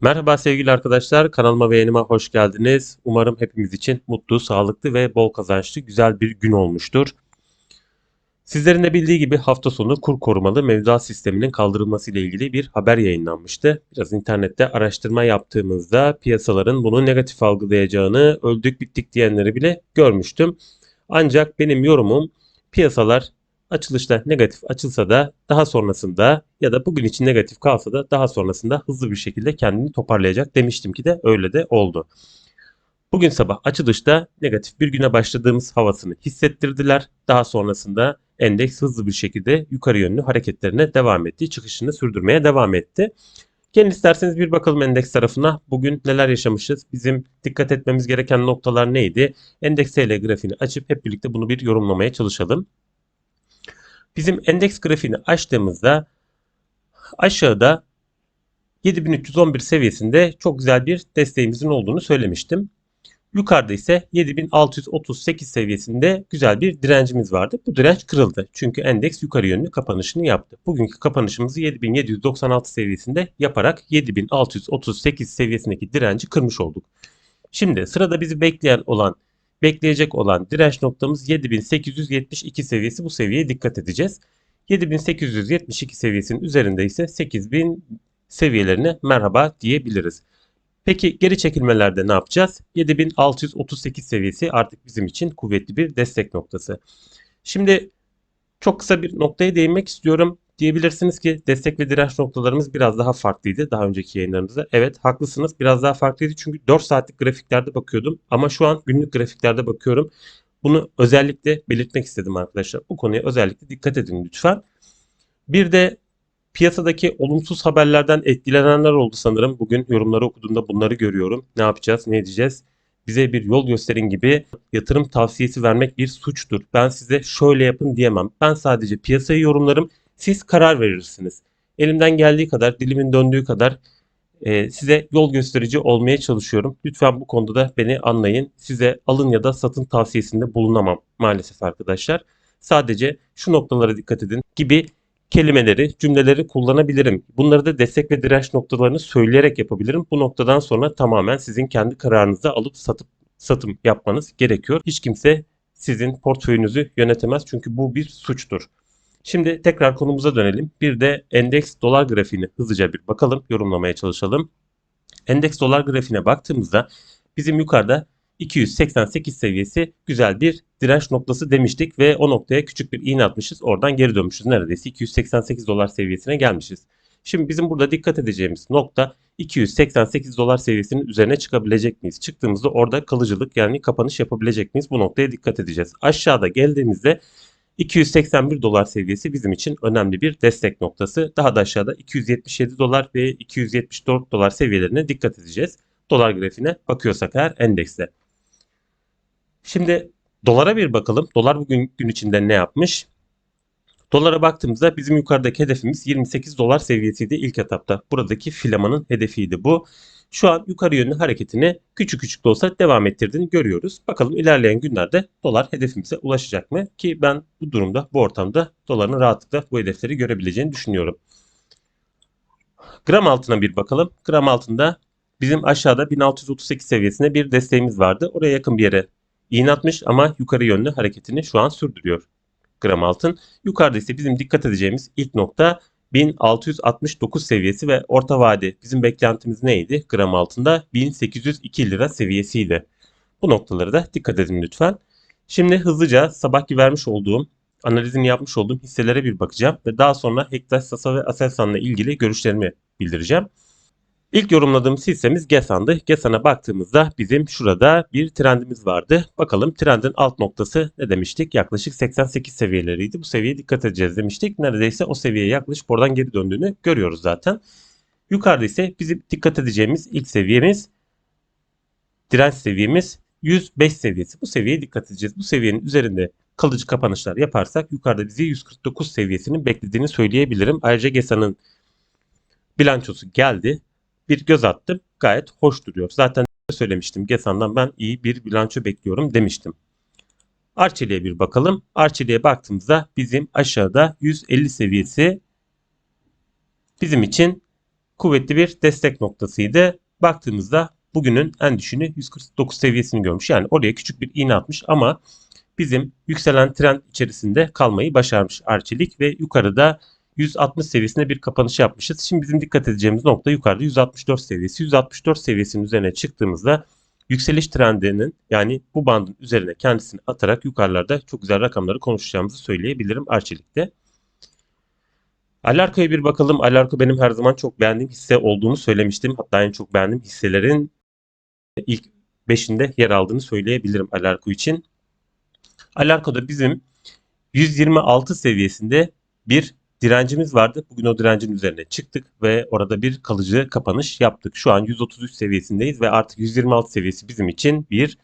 Merhaba sevgili arkadaşlar, kanalıma ve yayınıma hoş geldiniz. Umarım hepimiz için mutlu, sağlıklı ve bol kazançlı güzel bir gün olmuştur. Sizlerin de bildiği gibi hafta sonu kur korumalı mevduat sisteminin kaldırılması ile ilgili bir haber yayınlanmıştı. Biraz internette araştırma yaptığımızda piyasaların bunu negatif algılayacağını, öldük bittik diyenleri bile görmüştüm. Ancak benim yorumum piyasalar açılışta negatif açılsa da daha sonrasında ya da bugün için negatif kalsa da daha sonrasında hızlı bir şekilde kendini toparlayacak demiştim ki de öyle de oldu. Bugün sabah açılışta negatif bir güne başladığımız havasını hissettirdiler. Daha sonrasında endeks hızlı bir şekilde yukarı yönlü hareketlerine devam etti. Çıkışını sürdürmeye devam etti. Gelin isterseniz bir bakalım endeks tarafına. Bugün neler yaşamışız? Bizim dikkat etmemiz gereken noktalar neydi? Endeks TL grafiğini açıp hep birlikte bunu bir yorumlamaya çalışalım. Bizim endeks grafiğini açtığımızda aşağıda 7311 seviyesinde çok güzel bir desteğimizin olduğunu söylemiştim. Yukarıda ise 7638 seviyesinde güzel bir direncimiz vardı. Bu direnç kırıldı. Çünkü endeks yukarı yönlü kapanışını yaptı. Bugünkü kapanışımızı 7796 seviyesinde yaparak 7638 seviyesindeki direnci kırmış olduk. Şimdi sırada bizi bekleyen olan bekleyecek olan direnç noktamız 7872 seviyesi. Bu seviyeye dikkat edeceğiz. 7872 seviyesinin üzerinde ise 8000 seviyelerine merhaba diyebiliriz. Peki geri çekilmelerde ne yapacağız? 7638 seviyesi artık bizim için kuvvetli bir destek noktası. Şimdi çok kısa bir noktaya değinmek istiyorum. Diyebilirsiniz ki destek ve direnç noktalarımız biraz daha farklıydı daha önceki yayınlarımızda. Evet haklısınız biraz daha farklıydı çünkü 4 saatlik grafiklerde bakıyordum ama şu an günlük grafiklerde bakıyorum. Bunu özellikle belirtmek istedim arkadaşlar. Bu konuya özellikle dikkat edin lütfen. Bir de piyasadaki olumsuz haberlerden etkilenenler oldu sanırım. Bugün yorumları okuduğumda bunları görüyorum. Ne yapacağız, ne edeceğiz? Bize bir yol gösterin gibi yatırım tavsiyesi vermek bir suçtur. Ben size şöyle yapın diyemem. Ben sadece piyasayı yorumlarım. Siz karar verirsiniz. Elimden geldiği kadar, dilimin döndüğü kadar e, size yol gösterici olmaya çalışıyorum. Lütfen bu konuda da beni anlayın. Size alın ya da satın tavsiyesinde bulunamam maalesef arkadaşlar. Sadece şu noktalara dikkat edin gibi kelimeleri, cümleleri kullanabilirim. Bunları da destek ve direnç noktalarını söyleyerek yapabilirim. Bu noktadan sonra tamamen sizin kendi kararınızı alıp satıp satım yapmanız gerekiyor. Hiç kimse sizin portföyünüzü yönetemez çünkü bu bir suçtur. Şimdi tekrar konumuza dönelim. Bir de endeks dolar grafiğini hızlıca bir bakalım, yorumlamaya çalışalım. Endeks dolar grafiğine baktığımızda bizim yukarıda 288 seviyesi güzel bir direnç noktası demiştik ve o noktaya küçük bir iğne atmışız. Oradan geri dönmüşüz. Neredeyse 288 dolar seviyesine gelmişiz. Şimdi bizim burada dikkat edeceğimiz nokta 288 dolar seviyesinin üzerine çıkabilecek miyiz? Çıktığımızda orada kalıcılık yani kapanış yapabilecek miyiz? Bu noktaya dikkat edeceğiz. Aşağıda geldiğimizde 281 dolar seviyesi bizim için önemli bir destek noktası. Daha da aşağıda 277 dolar ve 274 dolar seviyelerine dikkat edeceğiz. Dolar grafiğine bakıyorsak eğer endekste. Şimdi dolara bir bakalım. Dolar bugün gün içinde ne yapmış? Dolara baktığımızda bizim yukarıdaki hedefimiz 28 dolar seviyesiydi ilk etapta. Buradaki filamanın hedefiydi bu. Şu an yukarı yönlü hareketini küçük küçük de olsa devam ettirdiğini görüyoruz. Bakalım ilerleyen günlerde dolar hedefimize ulaşacak mı? Ki ben bu durumda, bu ortamda doların rahatlıkla bu hedefleri görebileceğini düşünüyorum. Gram altına bir bakalım. Gram altında bizim aşağıda 1638 seviyesinde bir desteğimiz vardı. Oraya yakın bir yere iğne atmış ama yukarı yönlü hareketini şu an sürdürüyor gram altın. Yukarıda ise bizim dikkat edeceğimiz ilk nokta 1669 seviyesi ve orta vade bizim beklentimiz neydi? Gram altında 1802 lira seviyesiydi. Bu noktaları da dikkat edin lütfen. Şimdi hızlıca sabahki vermiş olduğum analizini yapmış olduğum hisselere bir bakacağım ve daha sonra Hektaş, Sasa ve Aselsan'la ilgili görüşlerimi bildireceğim. İlk yorumladığımız hissemiz GESAN'dı. GESAN'a baktığımızda bizim şurada bir trendimiz vardı. Bakalım trendin alt noktası ne demiştik? Yaklaşık 88 seviyeleriydi. Bu seviyeye dikkat edeceğiz demiştik. Neredeyse o seviyeye yaklaşık oradan geri döndüğünü görüyoruz zaten. Yukarıda ise bizim dikkat edeceğimiz ilk seviyemiz direnç seviyemiz 105 seviyesi. Bu seviyeye dikkat edeceğiz. Bu seviyenin üzerinde kalıcı kapanışlar yaparsak yukarıda bizi 149 seviyesinin beklediğini söyleyebilirim. Ayrıca GESA'nın bilançosu geldi bir göz attım. Gayet hoş duruyor. Zaten söylemiştim. Gesan'dan ben iyi bir bilanço bekliyorum demiştim. Arçelik'e bir bakalım. Arçelik'e baktığımızda bizim aşağıda 150 seviyesi bizim için kuvvetli bir destek noktasıydı. Baktığımızda bugünün en düşüğünü 149 seviyesini görmüş. Yani oraya küçük bir iğne atmış ama bizim yükselen trend içerisinde kalmayı başarmış Arçelik ve yukarıda 160 seviyesinde bir kapanış yapmışız. Şimdi bizim dikkat edeceğimiz nokta yukarıda 164 seviyesi. 164 seviyesinin üzerine çıktığımızda yükseliş trendinin yani bu bandın üzerine kendisini atarak yukarılarda çok güzel rakamları konuşacağımızı söyleyebilirim Arçelik'te. Alarko'ya bir bakalım. Alarko benim her zaman çok beğendiğim hisse olduğunu söylemiştim. Hatta en çok beğendiğim hisselerin ilk 5'inde yer aldığını söyleyebilirim Alarko için. Alarko'da bizim 126 seviyesinde bir direncimiz vardı. Bugün o direncin üzerine çıktık ve orada bir kalıcı kapanış yaptık. Şu an 133 seviyesindeyiz ve artık 126 seviyesi bizim için bir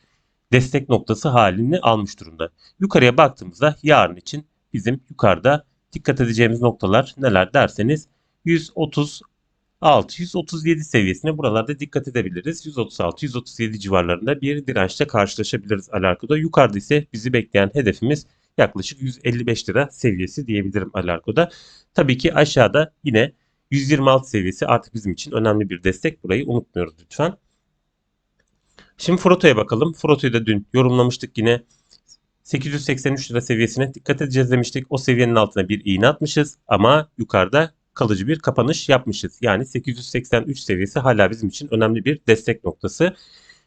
destek noktası halini almış durumda. Yukarıya baktığımızda yarın için bizim yukarıda dikkat edeceğimiz noktalar neler derseniz 136 137 seviyesine buralarda dikkat edebiliriz. 136 137 civarlarında bir dirençle karşılaşabiliriz Alarko'da. Yukarıda ise bizi bekleyen hedefimiz yaklaşık 155 lira seviyesi diyebilirim Alarko'da. Tabii ki aşağıda yine 126 seviyesi artık bizim için önemli bir destek. Burayı unutmuyoruz lütfen. Şimdi Froto'ya bakalım. Froto'yu da dün yorumlamıştık yine. 883 lira seviyesine dikkat edeceğiz demiştik. O seviyenin altına bir iğne atmışız ama yukarıda kalıcı bir kapanış yapmışız. Yani 883 seviyesi hala bizim için önemli bir destek noktası.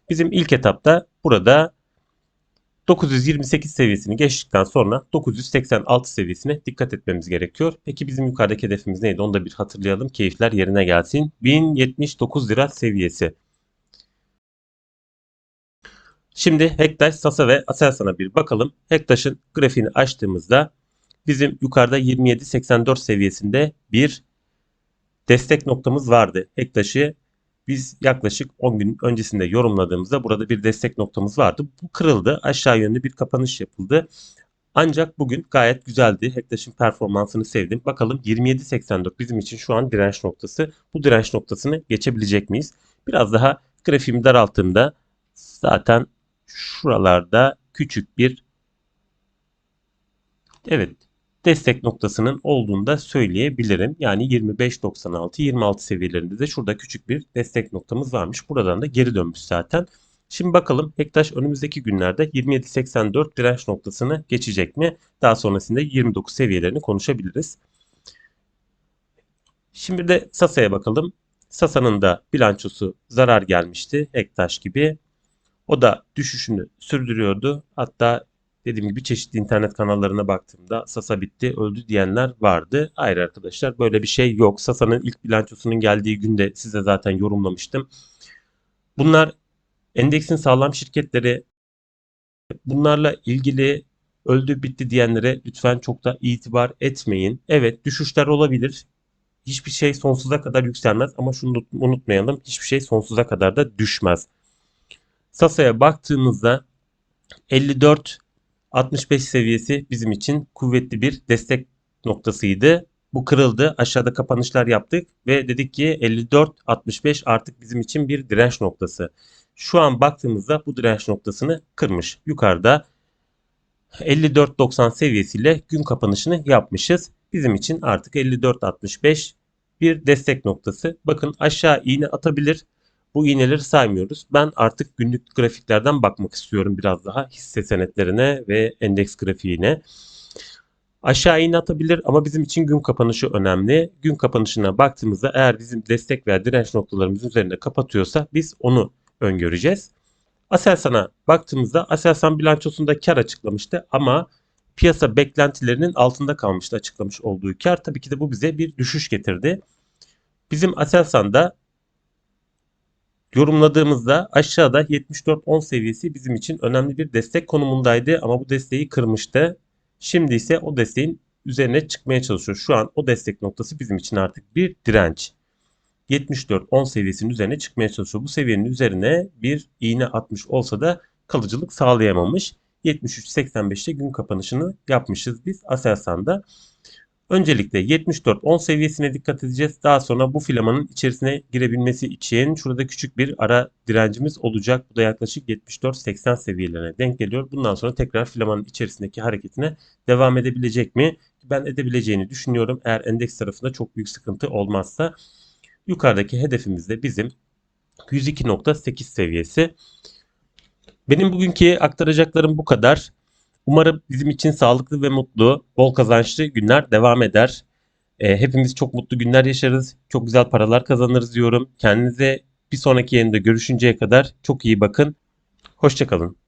Bizim ilk etapta burada 928 seviyesini geçtikten sonra 986 seviyesine dikkat etmemiz gerekiyor. Peki bizim yukarıdaki hedefimiz neydi? Onu da bir hatırlayalım. Keyifler yerine gelsin. 1079 lira seviyesi. Şimdi Hektaş, Sasa ve Aselsan'a bir bakalım. Hektaş'ın grafiğini açtığımızda bizim yukarıda 27.84 seviyesinde bir destek noktamız vardı. Hektaş'ı biz yaklaşık 10 gün öncesinde yorumladığımızda burada bir destek noktamız vardı. Bu kırıldı. Aşağı yönlü bir kapanış yapıldı. Ancak bugün gayet güzeldi. Hektaş'ın performansını sevdim. Bakalım 27.84 bizim için şu an direnç noktası. Bu direnç noktasını geçebilecek miyiz? Biraz daha grafiğimi daralttığımda zaten şuralarda küçük bir evet destek noktasının olduğunu da söyleyebilirim. Yani 25.96-26 seviyelerinde de şurada küçük bir destek noktamız varmış. Buradan da geri dönmüş zaten. Şimdi bakalım Hektaş önümüzdeki günlerde 27.84 direnç noktasını geçecek mi? Daha sonrasında 29 seviyelerini konuşabiliriz. Şimdi de Sasa'ya bakalım. Sasa'nın da bilançosu zarar gelmişti Hektaş gibi. O da düşüşünü sürdürüyordu. Hatta dediğim gibi çeşitli internet kanallarına baktığımda Sasa bitti öldü diyenler vardı. Hayır arkadaşlar böyle bir şey yok. Sasa'nın ilk bilançosunun geldiği günde size zaten yorumlamıştım. Bunlar endeksin sağlam şirketleri bunlarla ilgili öldü bitti diyenlere lütfen çok da itibar etmeyin. Evet düşüşler olabilir. Hiçbir şey sonsuza kadar yükselmez ama şunu unutmayalım. Hiçbir şey sonsuza kadar da düşmez. Sasa'ya baktığımızda 54 65 seviyesi bizim için kuvvetli bir destek noktasıydı. Bu kırıldı. Aşağıda kapanışlar yaptık ve dedik ki 54-65 artık bizim için bir direnç noktası. Şu an baktığımızda bu direnç noktasını kırmış. Yukarıda 54-90 seviyesiyle gün kapanışını yapmışız. Bizim için artık 54-65 bir destek noktası. Bakın aşağı iğne atabilir. Bu iğneleri saymıyoruz. Ben artık günlük grafiklerden bakmak istiyorum biraz daha hisse senetlerine ve endeks grafiğine. Aşağı iğne atabilir ama bizim için gün kapanışı önemli. Gün kapanışına baktığımızda eğer bizim destek veya direnç noktalarımızın üzerinde kapatıyorsa biz onu öngöreceğiz. Aselsan'a baktığımızda Aselsan bilançosunda kar açıklamıştı ama piyasa beklentilerinin altında kalmıştı açıklamış olduğu kar. Tabii ki de bu bize bir düşüş getirdi. Bizim Aselsan'da yorumladığımızda aşağıda 74-10 seviyesi bizim için önemli bir destek konumundaydı ama bu desteği kırmıştı. Şimdi ise o desteğin üzerine çıkmaya çalışıyor. Şu an o destek noktası bizim için artık bir direnç. 74-10 seviyesinin üzerine çıkmaya çalışıyor. Bu seviyenin üzerine bir iğne atmış olsa da kalıcılık sağlayamamış. 73-85'te gün kapanışını yapmışız biz Aselsan'da. Öncelikle 74-10 seviyesine dikkat edeceğiz. Daha sonra bu filamanın içerisine girebilmesi için şurada küçük bir ara direncimiz olacak. Bu da yaklaşık 74-80 seviyelerine denk geliyor. Bundan sonra tekrar filamanın içerisindeki hareketine devam edebilecek mi? Ben edebileceğini düşünüyorum. Eğer endeks tarafında çok büyük sıkıntı olmazsa. Yukarıdaki hedefimiz de bizim 102.8 seviyesi. Benim bugünkü aktaracaklarım bu kadar. Umarım bizim için sağlıklı ve mutlu, bol kazançlı günler devam eder. E, hepimiz çok mutlu günler yaşarız. Çok güzel paralar kazanırız diyorum. Kendinize bir sonraki yayında görüşünceye kadar çok iyi bakın. Hoşçakalın.